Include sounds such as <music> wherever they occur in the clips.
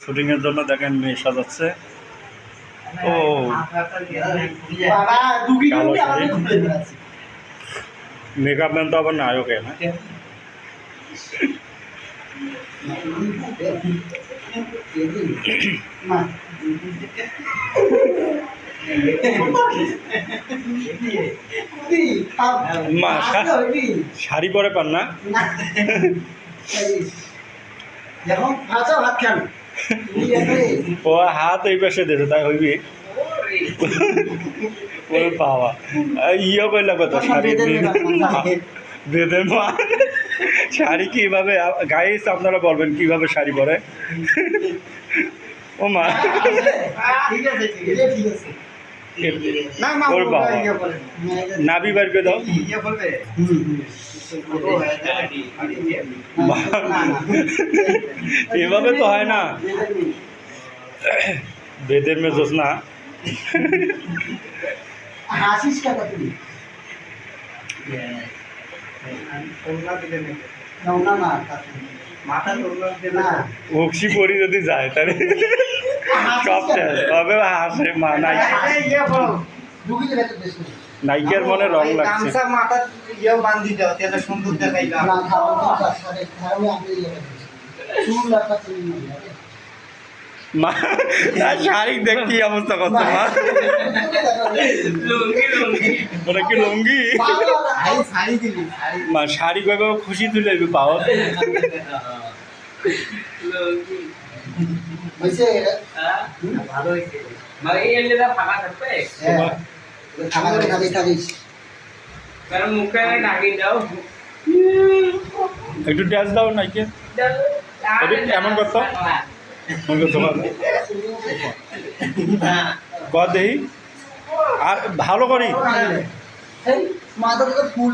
Shooting এর জন্য দেখেন মেয়ে সাজাচ্ছে। ও। মেকআপ ম্যান তো আবার নায়ক না? মা শাড়ি পরে পান না? <laughs> ভাত খান ও হাত এই পাশে দেবে তাই হইবি। ওরে বাবা। ইয়ে কই কথা শাড়ি বেদের মা। শাড়ি কীভাবে গাইস আপনারা বলবেন কীভাবে শাড়ি পরে? ও মা। ঠিক আছে ঠিক আছে। ঠিক আছে না মা ওর বাবা। ইয়ে বলেন। নাবি বার করে দাও ইয়ে বলবে হুম, হুম। না, না। এভাবে তো হয় না বেদের মেজোস না হাসিস কেন তুই না না না মাথা তোলা না উকসি পরি যদি যায় তাহলে সব শেষ। তবে হাসে মা নাই নাইকের মনে রং লাগছে। মাথা ইয়ে বান্ধি দাও তাহলে সুন্দর মা দেখ কি অবস্থা করছে মা। ওটা কি লুঙ্গি? মা শাড়ি কবে খুশি তুলে পাও হয়েছে? ভালো হয়েছে একটু ড্যান্স দাও নাইকে। এটা এমন করতো মনে দেই। আর ভালো করি। এই মাথা ফুল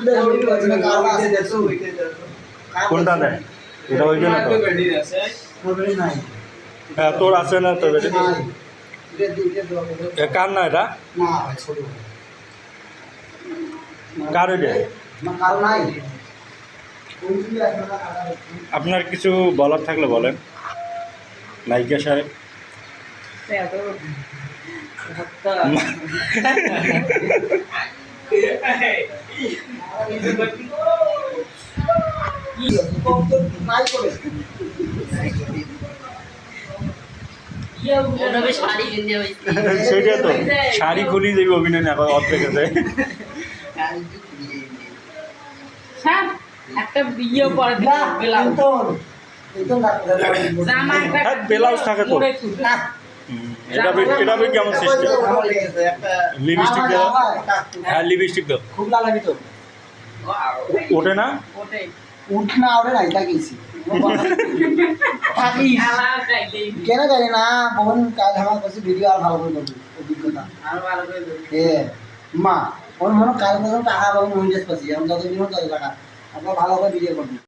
কোনটা দেয়? এটা হইবে না তো হবে নাই হ্যাঁ তোর আছে না তো বেটে কার না এটা কার আর আপনার কিছু বলার থাকলে বলেন নায়িকা সাহেব নাই করে শাড়ি কিনতে হয়েছে সেটাই তো। শাড়ি খুলি যাবে অভিনয় না অর্ধেকে দেয় হ্যাঁ একটা বিয়ে পরে না ব্লাউজ হ্যাঁ, থাকে তো। এটা কেমন সিস্টেম একটা লিপস্টিক দাও হ্যাঁ লিপস্টিক দাও। খুব লাগাবি তো ওঠে না। উঠ না ওরে নাই গেছি। থাকিস। কেন জানি না বহুন কাজ আমার কাছে ভিডিও আর ভালো করে করবি অভিজ্ঞতা। এ মা ওর মনে কাজ টাকা পাবো মহিলাস পাচ্ছি আমি যতদিন হোক তত টাকা। আপনার ভালো করে ভিডিও করবি।